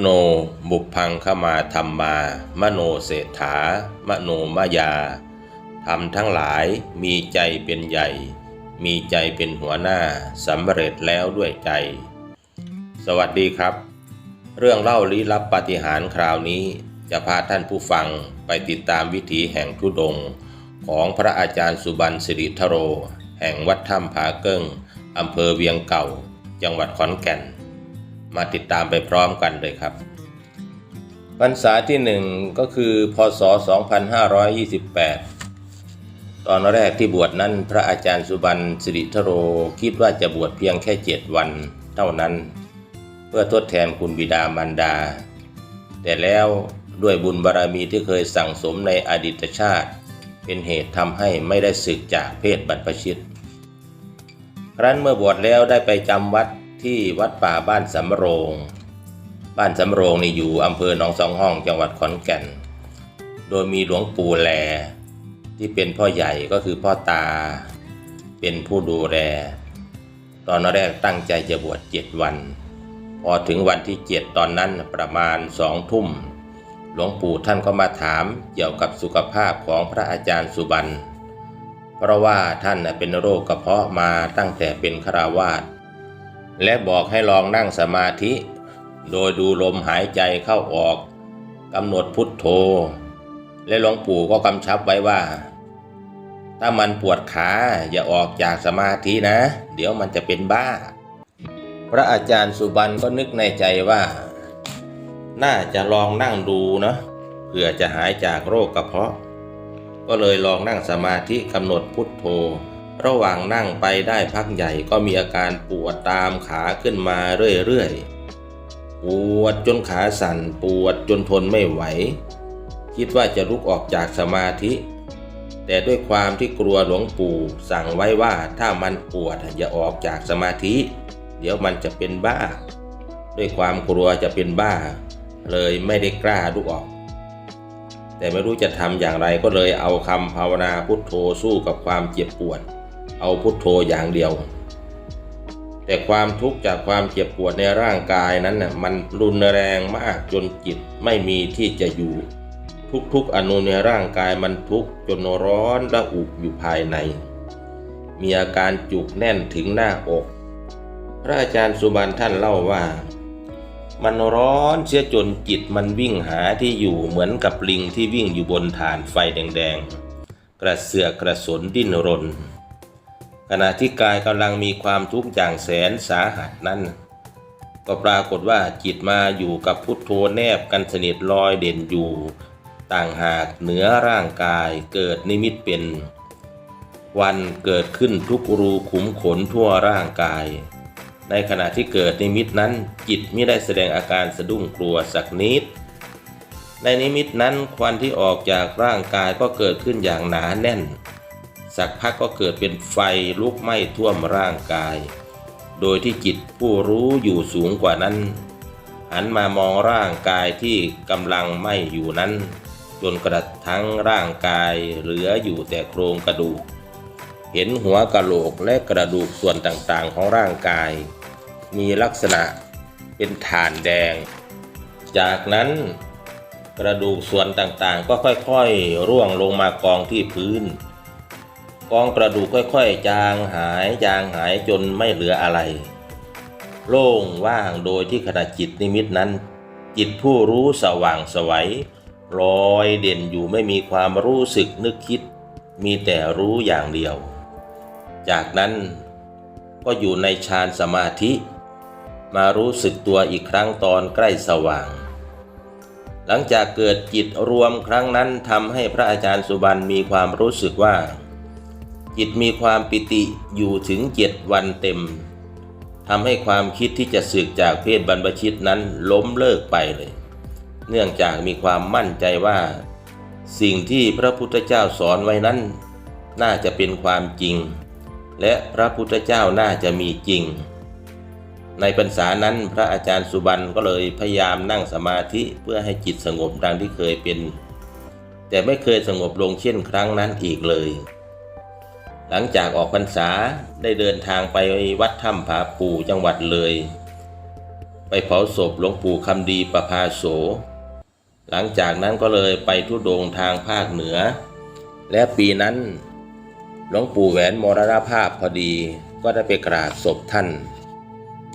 โนบุพังขมาธรรมา มโนเศรษฐา มโนมายาทำทั้งหลายมีใจเป็นใหญ่ มีใจเป็นหัวหน้าสำเร็จแล้วด้วยใจ สวัสดีครับ เรื่องเล่าลี้ลับปาฏิหาริย์คราวนี้ จะพาท่านผู้ฟังไปติดตามวิถีแห่งทุดงค์ของพระอาจารย์สุบันสิริทโร แห่งวัดถ้ำผาเกิ้งอำเภอเวียงเก่า จังหวัดขอนแก่น มาติดตามไปพร้อมกันเลยครับพรรษาที่หนึ่งก็คือพศ 2528 ตอนแรกที่บวชนั้นพระอาจารย์สุบันสิริทโรคิดว่าจะบวชเพียงแค่เจ็ดวันเท่านั้น เพื่อทดแทนคุณบิดามารดา แต่แล้วด้วยบุญบารรมีที่เคยสั่งสมในอดีตชาติ เป็นเหตุทำให้ไม่ได้สึกจากเพศบรรพชิต ครั้นเมื่อบวชแล้วได้ไปจำวัด ที่วัดป่าบ้านสำโรง บ้านสำโรงนี่อยู่อำเภอหนองสองห้องจังหวัดขอนแก่น โดยมีหลวงปู่แล ที่เป็นพ่อใหญ่ก็คือพ่อตา เป็นผู้ดูแล ตอนแรกตั้งใจจะบวชเจ็ดวัน พอถึงวันที่เจ็ดตอนนั้นประมาณสองทุ่ม หลวงปู่ท่านก็มาถามเกี่ยวกับสุขภาพของพระอาจารย์สุบันเพราะว่าท่านเป็นโรคกระเพาะมาตั้งแต่เป็นคราวาส และบอกให้ลองนั่งสมาธิ โดยดูลมหายใจเข้าออกกำหนดพุทโธ และหลวงปู่ก็กำชับไว้ว่า ถ้ามันปวดขาอย่าออกจากสมาธินะ เดี๋ยวมันจะเป็นบ้า พระอาจารย์สุบันก็นึกในใจว่า น่าจะลองนั่งดูนะเพื่อจะหายจากโรคกระเพาะ ก็เลยลองนั่งสมาธิกำหนดพุทโธ ระหว่างนั่งไปได้พักใหญ่ก็มีอาการปวดตามขาขึ้นมาเรื่อยๆ ปวดจนขาสั่นปวดจนทนไม่ไหว คิดว่าจะลุกออกจากสมาธิ แต่ด้วยความที่กลัวหลวงปู่สั่งไว้ว่าถ้ามันปวดอย่าออกจากสมาธิ เดี๋ยวมันจะเป็นบ้า ด้วยความกลัวจะเป็นบ้า เลยไม่ได้กล้าลุกออกแต่ไม่รู้จะทำอย่างไรก็เลยเอาคำภาวนาพุทโธสู้กับความเจ็บปวด เอาพุทโธอย่างเดียว แต่ความทุกข์จากความเจ็บปวดในร่างกายนั้นน่ะมันรุนแรงมากจนจิตไม่มีที่จะอยู่ ทุกๆอนุในร่างกายมันทุกข์จนร้อนระอุอยู่ภายใน มีอาการจุกแน่นถึงหน้าอก พระอาจารย์สุบันท่านเล่าว่ามันร้อนเสียจนจิตมันวิ่งหาที่อยู่เหมือนกับลิงที่วิ่งอยู่บนฐานไฟแดงๆ กระเสือกกระสนดิ้นรน ขณะที่กายกำลังมีความทุกข์อย่างแสนสาหัสนั้น ก็ปรากฏว่าจิตมาอยู่กับพุทโธแนบกันสนิทลอยเด่นอยู่ ต่างหากเหนือร่างกายเกิดนิมิตเป็น วันเกิดขึ้นทุกรูขุมขนทั่วร่างกาย ในขณะที่เกิดนิมิตนั้น จิตไม่ได้แสดงอาการสะดุ้งกลัวสักนิดในนิมิตนั้นควันที่ออกจากร่างกายก็เกิดขึ้นอย่างหนาแน่น สักพักก็เกิดเป็นไฟลุกไหม้ท่วมร่างกาย โดยที่จิตผู้รู้อยู่สูงกว่านั้น หันมามองร่างกายที่กำลังไหม้อยู่นั้น จนกระทั่งร่างกายเหลืออยู่แต่โครงกระดูก เห็นหัวกะโหลกและกระดูกส่วนต่างๆของร่างกาย มีลักษณะเป็นฐานแดง จากนั้นกระดูกส่วนต่างๆ ก็ค่อยๆ ร่วงลงมากองที่พื้น กองกระดูกค่อยๆ จางหายจางหายจนไม่เหลืออะไร โล่งว่างโดยที่ขณะจิตนิมิตนั้น จิตผู้รู้สว่างไสวัยลอยเด่นอยู่ไม่มีความรู้สึกนึกคิด มีแต่รู้อย่างเดียว จากนั้นก็อยู่ในฌานสมาธิ มารู้สึกตัวอีกครั้งตอนใกล้สว่าง หลังจากเกิดจิตรวมครั้งนั้นทำให้พระอาจารย์สุบันมีความรู้สึกว่า จิตมีความปิติอยู่ถึงเจ็ดวันเต็มทำให้ความคิดที่จะสึกจากเพศบรรพชิตนั้นล้มเลิกไปเลย เนื่องจากมีความมั่นใจว่า สิ่งที่พระพุทธเจ้าสอนไว้นั้น น่าจะเป็นความจริง และพระพุทธเจ้าน่าจะมีจริง ในพรรษานั้นพระอาจารย์สุบันก็เลยพยายามนั่งสมาธิเพื่อให้จิตสงบดังที่เคยเป็น แต่ไม่เคยสงบลงเช่นครั้งนั้นอีกเลย หลังจากออกพรรษาได้เดินทางไปวัดถ้ำผาปูจังหวัดเลย ไปเผาศพหลวงปู่คำดีประภาโส หลังจากนั้นก็เลยไปทุดงค์ทางภาคเหนือ และปีนั้นหลวงปู่แหวนมรณภาพพอดีก็ได้ไปกราบศพท่าน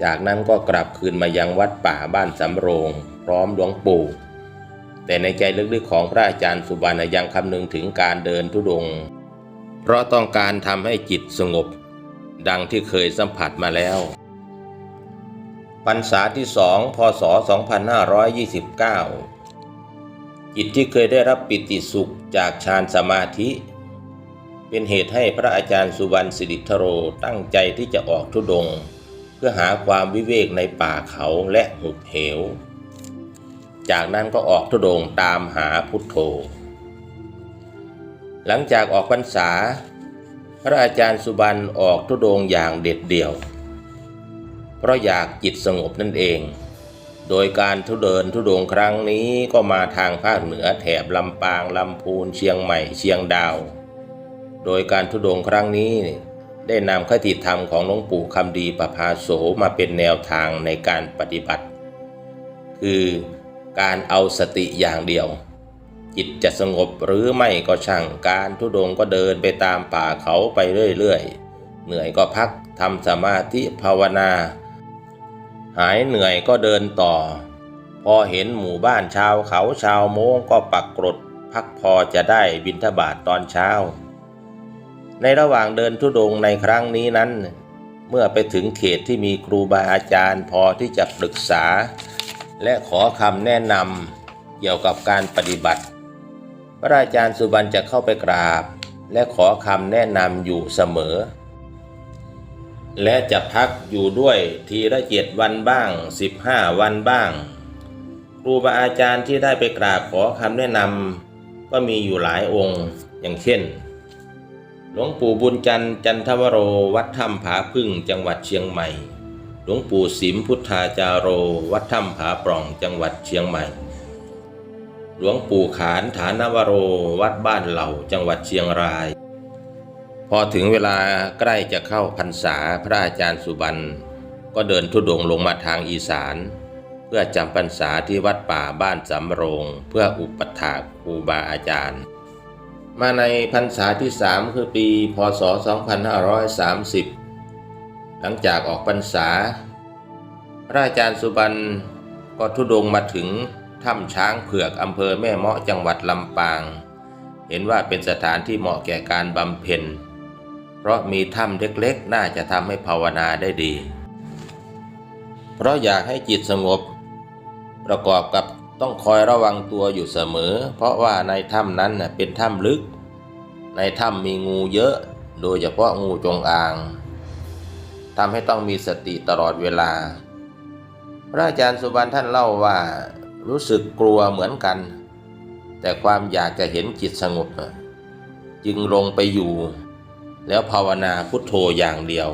จากนั้นก็กลับคืนมายังวัดป่าบ้านสำโรง พร้อมหลวงปู่ แต่ในใจลึกๆของพระอาจารย์สุบรรณยังคำนึงถึงการเดินทุดงค์ เพราะต้องการทำให้จิตสงบ ดังที่เคยสัมผัสมาแล้วพรรษาที่สองพศ 2529 จิตที่เคยได้รับปิติสุขจากฌานสมาธิ เป็นเหตุให้พระอาจารย์สุวรรณสิริธโรตั้งใจที่จะออกทุดง เพื่อหาความวิเวกในป่าเขาและหุบเหว จากนั้นก็ออกทุดงตามหาพุทโธ หลังจากออกพรรษา พระอาจารย์สุบรรณออกทุดงอย่างเด็ดเดี่ยว เพราะอยากจิตสงบนั่นเอง โดยการทุเดินทุดงครั้งนี้ก็มาทางภาคเหนือแถบลำปางลำพูนเชียงใหม่เชียงดาว โดยการทุดงค์ครั้งนี้ได้นำคติธรรมของหลวงปู่คำดีประภาโสมาเป็นแนวทางในการปฏิบัติ คือการเอาสติอย่างเดียว จิตจะสงบหรือไม่ก็ช่างการทุดงก็เดินไปตามป่าเขาไปเรื่อยๆ เหนื่อยก็พักทำสมาธิภาวนา หายเหนื่อยก็เดินต่อ พอเห็นหมู่บ้านชาวเขาชาวโม้งก็ปักกรดพักพอจะได้บิณฑบาตตอนเช้า ในระหว่างเดินทุดงในครั้งนี้นั้น เมื่อไปถึงเขตที่มีครูบาอาจารย์พอที่จะปรึกษา และขอคำแนะนำเกี่ยวกับการปฏิบัติ พระอาจารย์สุบรรณจะเข้าไปกราบ และขอคำแนะนำอยู่เสมอ และจะพักอยู่ด้วยทีละเจ็ดวันบ้างสิบห้าวันบ้าง ครูบาอาจารย์ที่ได้ไปกราบขอคำแนะนำก็มีอยู่หลายองค์อย่างเช่น หลวงปู่บุญจันทร์จันทวโรวัดถ้ำผาพึ่งจังหวัดเชียงใหม่ หลวงปู่สิมพุทธาจารโร วัดถ้ำผาปล่องจังหวัดเชียงใหม่ หลวงปู่ขานฐานวโรวัดบ้านเหล่าจังหวัดเชียงราย พอถึงเวลาใกล้จะเข้าพรรษาพระอาจารย์สุบรรณก็เดินทุดงค์ลงมาทางอีสาน เพื่อจำพรรษาที่วัดป่าบ้านสำโรง เพื่ออุปถากครูบาอาจารย์ มาในพรรษาที่สามคือปีพศ 2530 หลังจากออกพรรษา พระอาจารย์สุบรรณก็ทุดงค์มาถึง ถ้ำช้างเผือกอำเภอแม่เมาะจังหวัดลำปาง เห็นว่าเป็นสถานที่เหมาะแก่การบำเพ็ญ เพราะมีถ้ำเล็กๆ น่าจะทำให้ภาวนาได้ดี เพราะอยากให้จิตสงบ ประกอบกับต้องคอยระวังตัวอยู่เสมอ เพราะว่าในถ้ำนั้นเป็นถ้ำลึก ในถ้ำมีงูเยอะ โดยเฉพาะงูจงอางทำให้ต้องมีสติตลอดเวลา พระอาจารย์สุบรรณท่านเล่าว่า รู้สึกกลัวเหมือนกัน แต่ความอยากจะเห็นจิตสงบ จึงลงไปอยู่ แล้วภาวนาพุทโธอย่างเดียว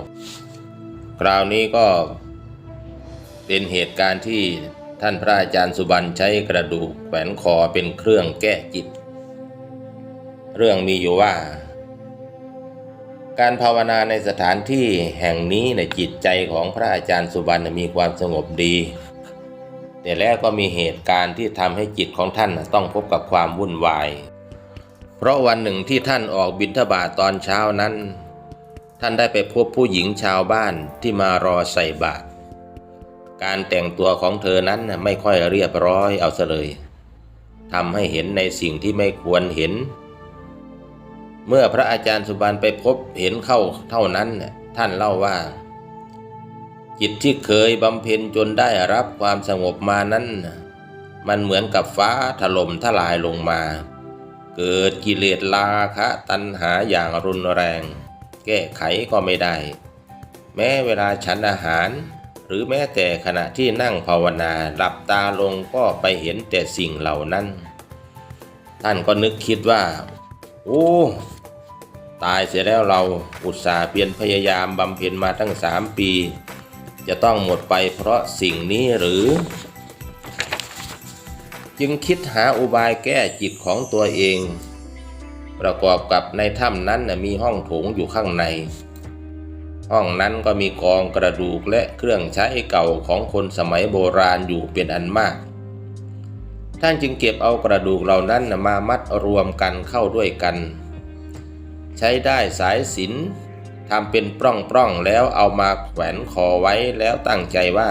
คราวนี้ก็เป็นเหตุการณ์ที่ท่านพระอาจารย์สุบรรณใช้กระดูกแขวนคอเป็นเครื่องแก้จิต เรื่องมีอยู่ว่า การภาวนาในสถานที่แห่งนี้ในจิตใจของพระอาจารย์สุบรรณมีความสงบดี แต่แล้วก็มีเหตุการณ์ที่ทำให้จิตของท่านต้องพบกับความวุ่นวาย เพราะวันหนึ่งที่ท่านออกบิณฑบาตตอนเช้านั้น ท่านได้ไปพบผู้หญิงชาวบ้านที่มารอใส่บาตรการแต่งตัวของเธอนั้นไม่ค่อยเรียบร้อยเอาซะเลยทำให้เห็นในสิ่งที่ไม่ควรเห็น เมื่อพระอาจารย์สุบรรณไปพบเห็นเข้าเท่านั้นท่านเล่าว่า จิตที่เคยบำเพ็ญจนได้รับความสงบมานั้น มันเหมือนกับฟ้าถล่มทลายลงมา เกิดกิเลสราคะตัณหาอย่างรุนแรง แก้ไขก็ไม่ได้ แม้เวลาฉันอาหาร หรือแม้แต่ขณะที่นั่งภาวนาหลับตาลงก็ไปเห็นแต่สิ่งเหล่านั้น ท่านก็นึกคิดว่า โอ้ตายเสียแล้วเราอุตส่าห์เพียรพยายามบำเพ็ญมาตั้งสามปี จะต้องหมดไปเพราะสิ่งนี้หรือ จึงคิดหาอุบายแก้จิตของตัวเอง ประกอบกับในถ้ำนั้นมีห้องโถงอยู่ข้างใน ห้องนั้นก็มีกองกระดูกและเครื่องใช้เก่าของคนสมัยโบราณอยู่เป็นอันมาก ท่านจึงเก็บเอากระดูกเหล่านั้นมามัดรวมกันเข้าด้วยกัน ใช้ได้สายสิน ทำเป็นปล้องๆแล้วเอามาแขวนคอไว้แล้วตั้งใจว่า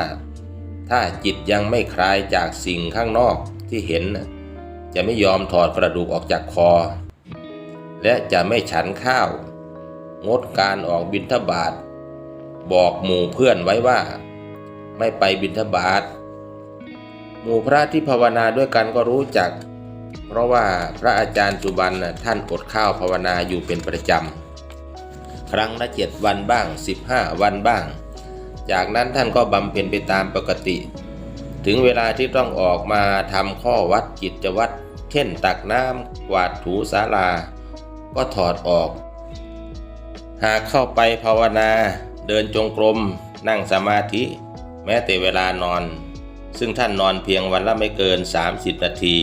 ถ้าจิตยังไม่คลายจากสิ่งข้างนอกที่เห็น จะไม่ยอมถอดกระดูกออกจากคอ และจะไม่ฉันข้าว งดการออกบิณฑบาตบอกหมู่เพื่อนไว้ว่า ไม่ไปบิณฑบาตหมู่พระที่ภาวนาด้วยกันก็รู้จัก เพราะว่าพระอาจารย์สุบันน่ะท่านอดข้าวภาวนาอยู่เป็นประจำ ครั้งละเจ็ดวันบ้าง 15 วันบ้าง จากนั้นท่านก็บำเพ็ญไปตามปกติ ถึงเวลาที่ต้องออกมาทำข้อวัดกิจวัตรเช่นตักน้ำกวาดถูศาลา ก็ถอดออก หากเข้าไปภาวนา เดินจงกรม นั่งสมาธิ แม้แต่เวลานอน ซึ่งท่านนอนเพียงวันละไม่เกิน 30 นาที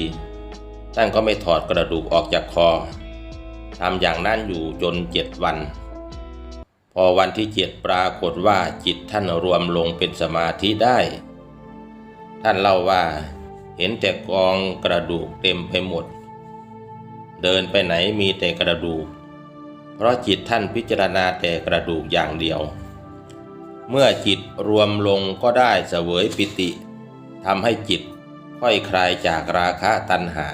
ท่านก็ไม่ถอดกระดูกออกจากคอทำอย่างนั้นอยู่จนเจ็ดวัน พอวันที่เจ็ดปรากฏว่าจิตท่านรวมลงเป็นสมาธิได้ ท่านเล่าว่า เห็นแต่กองกระดูกเต็มไปหมด เดินไปไหนมีแต่กระดูก เพราะจิตท่านพิจารณาแต่กระดูกอย่างเดียว เมื่อจิตรวมลงก็ได้เสวยปิติทำให้จิตค่อยคลายจากราคะตัณหา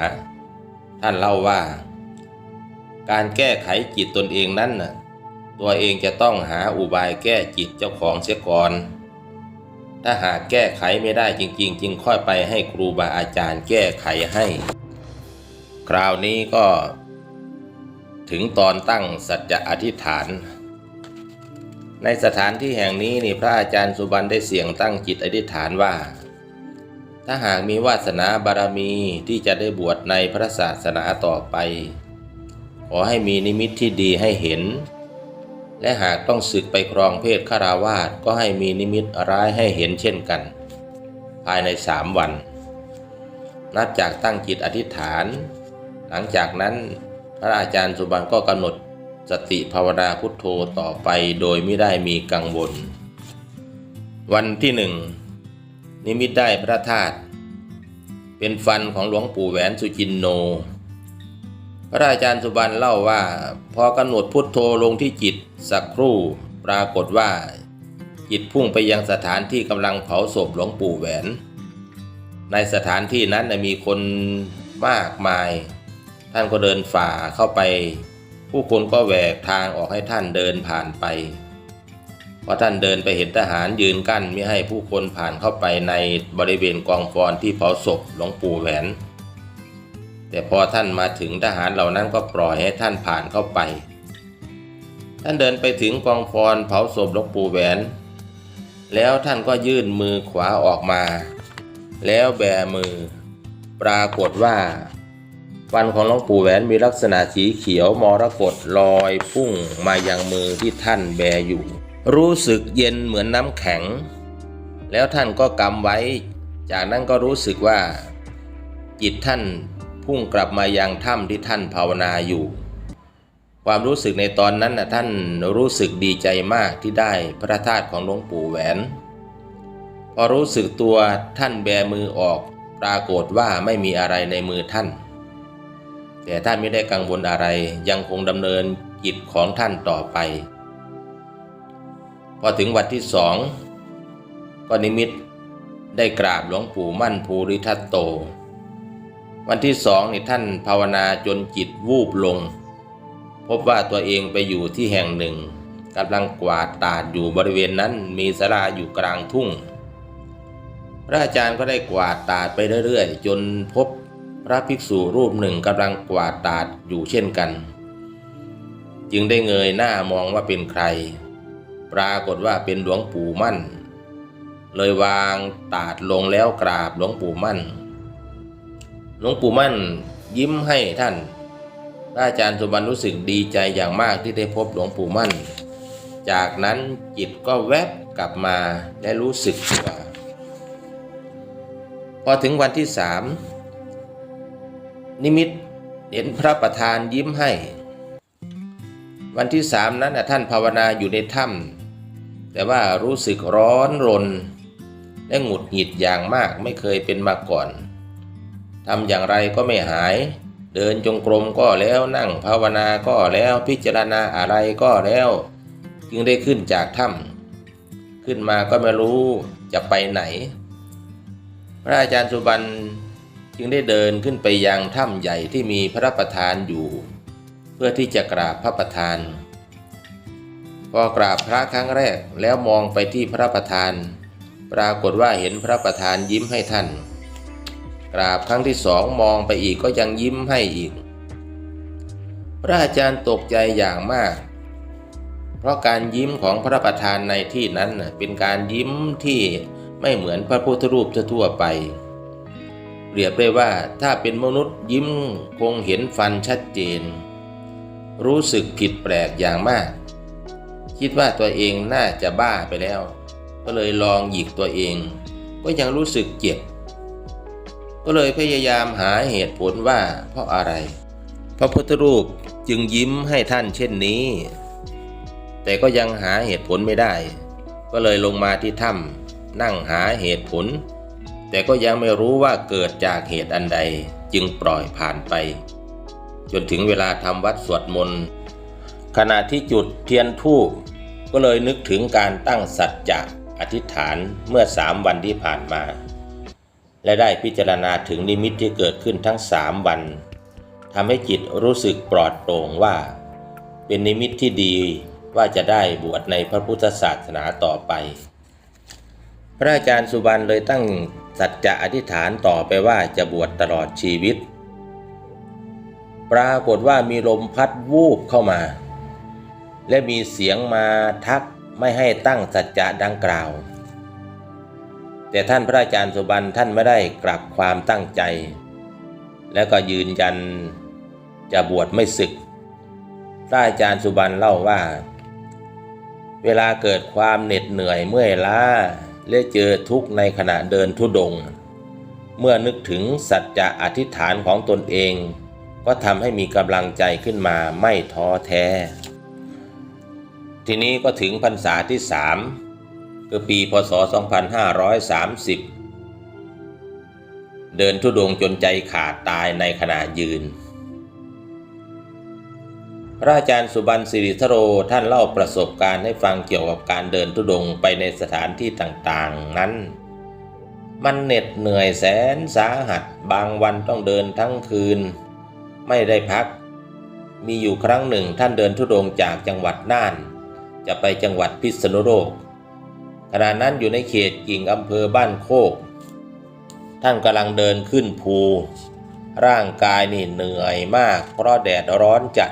ท่านเล่าว่า การแก้ไขจิตตนเองนั้นน่ะ ตัวเองจะต้องหาอุบายแก้จิตเจ้าของเสียก่อน ถ้าหากแก้ไขไม่ได้จริง ๆ จึงค่อยไปให้ครูบาอาจารย์แก้ไขให้ คราวนี้ก็ ถึงตอนตั้งสัจจะอธิษฐาน ในสถานที่แห่งนี้นี่พระอาจารย์สุบันได้เสี่ยงตั้งจิตอธิษฐานว่า ถ้าหากมีวาสนาบารมีที่จะได้บวชในพระศาสนาต่อไป ขอให้มีนิมิตที่ดีให้เห็น และหากต้องศึกไปครองเพศฆราวาสก็ให้มีนิมิตร้ายให้เห็นเช่นกัน ภายในสามวัน นับจากตั้งจิตอธิษฐาน หลังจากนั้นพระอาจารย์สุบันก็กำหนดสติภาวนาพุทโธต่อไปโดยไม่ได้มีกังวล วันที่หนึ่งนิมิตได้พระธาตุเป็นฟันของหลวงปู่แหวนสุจินโน พระอาจารย์สุบันเล่าว่า พอกำหนดพุทโธลงที่จิตสักครู่ปรากฏว่า จิตพุ่งไปยังสถานที่กำลังเผาศพหลวงปู่แหวน ในสถานที่นั้นมีคนมากมาย ท่านก็เดินฝ่าเข้าไป ผู้คนก็แหวกทางออกให้ท่านเดินผ่านไปพอท่านเดินไปเห็นทหารยืนกั้นไม่ให้ผู้คนผ่านเข้าไปในบริเวณกองฟอนที่เผาศพหลวงปู่แหวน แต่พอท่านมาถึงทหารเหล่านั้นก็ปล่อยให้ท่านผ่านเข้าไป ท่านเดินไปถึงกองฟอนเผาศพหลวงปู่แหวน แล้วท่านก็ยื่นมือขวาออกมา แล้วแบมือ ปรากฏว่าฟันของหลวงปู่แหวนมีลักษณะสีเขียวมรกตลอยพุ่งมายังมือที่ท่านแบอยู่ รู้สึกเย็นเหมือนน้ำแข็ง แล้วท่านก็กำไว้ จากนั้นก็รู้สึกว่าจิตท่าน พุ่งกลับมายังถ้ำที่ท่านภาวนาอยู่ ความรู้สึกในตอนนั้นนะท่านรู้สึกดีใจมากที่ได้พระธาตุของหลวงปู่แหวน พอรู้สึกตัวท่านแบมือออก ปรากฏว่าไม่มีอะไรในมือท่าน แต่ท่านไม่ได้กังวลอะไรยังคงดำเนินกิจของท่านต่อไป พอถึงวันที่สองก็นิมิตได้กราบหลวงปู่มั่นภูริทัตโต วันที่สองนี่ท่านภาวนาจนจิตวูบลง พบว่าตัวเองไปอยู่ที่แห่งหนึ่งกำลังกวาดตาดอยู่บริเวณนั้นมีศาลาอยู่กลางทุ่ง พระอาจารย์ก็ได้กวาดตาดไปเรื่อยๆ จนพบพระภิกษุรูปหนึ่งกำลังกวาดตาดอยู่เช่นกัน จึงได้เงยหน้ามองว่าเป็นใคร ปรากฏว่าเป็นหลวงปู่มั่น เลยวางตาดลงแล้วกราบหลวงปู่มั่น หลวงปู่มั่นยิ้มให้ท่านพระอาจารย์สุบันรู้สึกดีใจอย่างมากที่ได้พบหลวงปู่มั่น จากนั้นจิตก็แวบกลับมาและรู้สึกตัวพอถึงวันที่สามนิมิตเห็นพระประธานยิ้มให้ วันที่สามนั้นท่านภาวนาอยู่ในถ้แต่ว่ารู้สึกร้อนรน และหงุดหงิดอย่างมากไม่เคยเป็นมาก่อน ทำอย่างไรก็ไม่หาย เดินจงกรมก็แล้วนั่งภาวนาก็แล้วพิจารณาอะไรก็แล้ว จึงได้ขึ้นจากถ้ำขึ้นมาก็ไม่รู้จะไปไหน พระอาจารย์สุบันจึงได้เดินขึ้นไปยังถ้ำใหญ่ที่มีพระประธานอยู่ เพื่อที่จะกราบพระประธาน พอกราบพระครั้งแรกแล้วมองไปที่พระประธาน ปรากฏว่าเห็นพระประธานยิ้มให้ท่าน กราบครั้งที่สองมองไปอีกก็ยังยิ้มให้อีก พระอาจารย์ตกใจอย่างมาก เพราะการยิ้มของพระประธานในที่นั้นเป็นการยิ้มที่ไม่เหมือนพระพุทธรูปทั่วไป เปรียบได้ว่าถ้าเป็นมนุษย์ยิ้มคงเห็นฟันชัดเจน รู้สึกผิดแปลกอย่างมาก คิดว่าตัวเองน่าจะบ้าไปแล้ว ก็เลยลองหยิกตัวเอง ก็ยังรู้สึกเจ็บ ก็เลยพยายามหาเหตุผลว่าเพราะอะไร พระพุทธรูปจึงยิ้มให้ท่านเช่นนี้ แต่ก็ยังหาเหตุผลไม่ได้ ก็เลยลงมาที่ถ้ำนั่งหาเหตุผล แต่ก็ยังไม่รู้ว่าเกิดจากเหตุอันใดจึงปล่อยผ่านไป จนถึงเวลาทำวัดสวดมนต์ขณะที่จุดเทียนทูปก็เลยนึกถึงการตั้งสัจจะอธิษฐานเมื่อสามวันที่ผ่านมา และได้พิจารณาถึงนิมิตที่เกิดขึ้นทั้งสามวันทำให้จิตรู้สึกปลอดโปร่งว่า เป็นนิมิตที่ดีว่าจะได้บวชในพระพุทธศาสนาต่อไป พระอาจารย์สุบรรณเลยตั้งสัจจะอธิษฐานต่อไปว่าจะบวชตลอดชีวิต ปรากฏว่ามีลมพัดวูบเข้ามา และมีเสียงมาทักไม่ให้ตั้งสัจจะดังกล่าว แต่ท่านพระอาจารย์สุบรรณท่านไม่ได้กลับความตั้งใจ และก็ยืนยันจะบวชไม่ศึก พระอาจารย์สุบรรณเล่าว่า เวลาเกิดความเหน็ดเหนื่อยเมื่อยล้าและเจอทุกข์ในขณะเดินทุดง เมื่อนึกถึงสัจจะอธิษฐานของตนเอง ก็ทำให้มีกำลังใจขึ้นมาไม่ท้อแท้ ทีนี้ก็ถึงพรรษาที่สาม คือปีพศ 2530 เดินทุดงค์จนใจขาดตายในขณะยืน พระอาจารย์สุบรรณสิริธโรท่านเล่าประสบการณ์ให้ฟังเกี่ยวกับการเดินทุดงค์ไปในสถานที่ต่างๆนั้น มันเหน็ดเหนื่อยแสนสาหัสบางวันต้องเดินทั้งคืน ไม่ได้พัก มีอยู่ครั้งหนึ่งท่านเดินทุดงค์จากจังหวัดน่าน จะไปจังหวัดพิษณุโลก ขณะนั้นอยู่ในเขตกิ่งอำเภอบ้านโคก ท่านกำลังเดินขึ้นภู ร่างกายนี่เหนื่อยมาก เพราะแดดร้อนจัด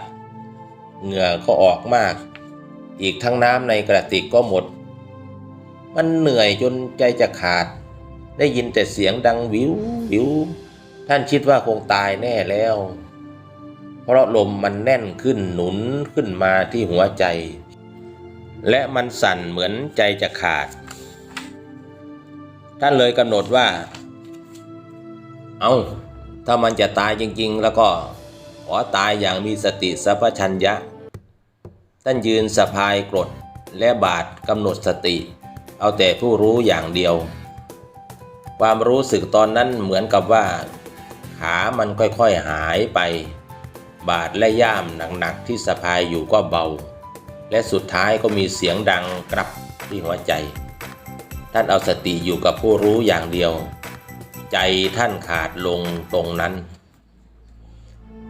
เหงื่อก็ออกมาก อีกทั้งน้ำในกระติกก็หมด มันเหนื่อยจนใจจะขาด ได้ยินแต่เสียงดังวิววิว ท่านคิดว่าคงตายแน่แล้ว เพราะลมมันแน่นขึ้นหนุนขึ้นมาที่หัวใจ และมันสั่นเหมือนใจจะขาด ท่านเลยกำหนดว่า เอาถ้ามันจะตายจริง ๆ แล้วก็ขอตายอย่างมีสติสัพพัญญะ ท่านยืนสะพายกรดและบาดกำหนดสติ เอาแต่ผู้รู้อย่างเดียว ความรู้สึกตอนนั้นเหมือนกับว่า ขามันค่อยๆหายไป บาดและย่ามหนักๆที่สะพายอยู่ก็เบา และสุดท้ายก็มีเสียงดังกรับที่หัวใจ ท่านเอาสติอยู่กับผู้รู้อย่างเดียว ใจท่านขาดลงตรงนั้น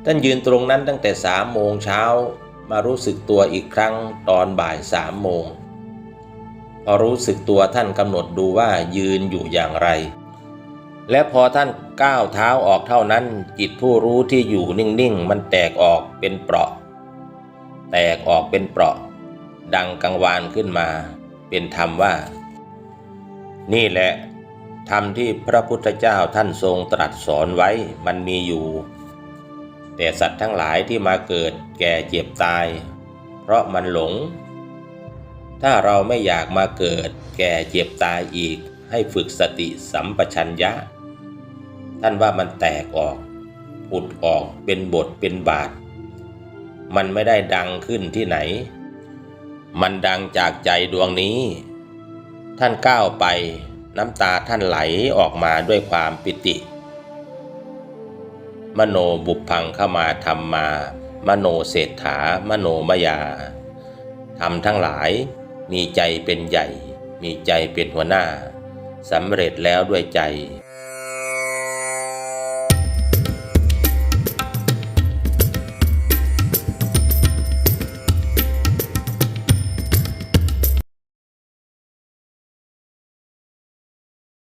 ท่านยืนตรงนั้นตั้งแต่สามโมงเช้ามารู้สึกตัวอีกครั้งตอนบ่ายสามโมงพอรู้สึกตัวท่านกำหนดดูว่ายืนอยู่อย่างไร และพอท่านก้าวเท้าออกเท่านั้น จิตผู้รู้ที่อยู่นิ่งๆ มันแตกออกเป็นเปราะ แตกออกเป็นเปราะ ดังกังวานขึ้นมา เป็นธรรมว่า นี่แหละธรรมที่พระพุทธเจ้าท่านทรงตรัสสอนไว้มันมีอยู่ แต่สัตว์ทั้งหลายที่มาเกิดแก่เจ็บตาย เพราะมันหลง ถ้าเราไม่อยากมาเกิดแก่เจ็บตายอีกให้ฝึกสติสัมปชัญญะ ท่านว่ามันแตกออกผุดออกเป็นบทเป็นบาท มันไม่ได้ดังขึ้นที่ไหน มันดังจากใจดวงนี้ ท่านก้าวไปน้ำตาท่านไหลออกมาด้วยความปิติ มโนบุพพังเข้ามาทำมา มโนเศรษฐามโนมยาทำทั้งหลายมีใจเป็นใหญ่ มีใจเป็นหัวหน้าสำเร็จแล้วด้วยใจ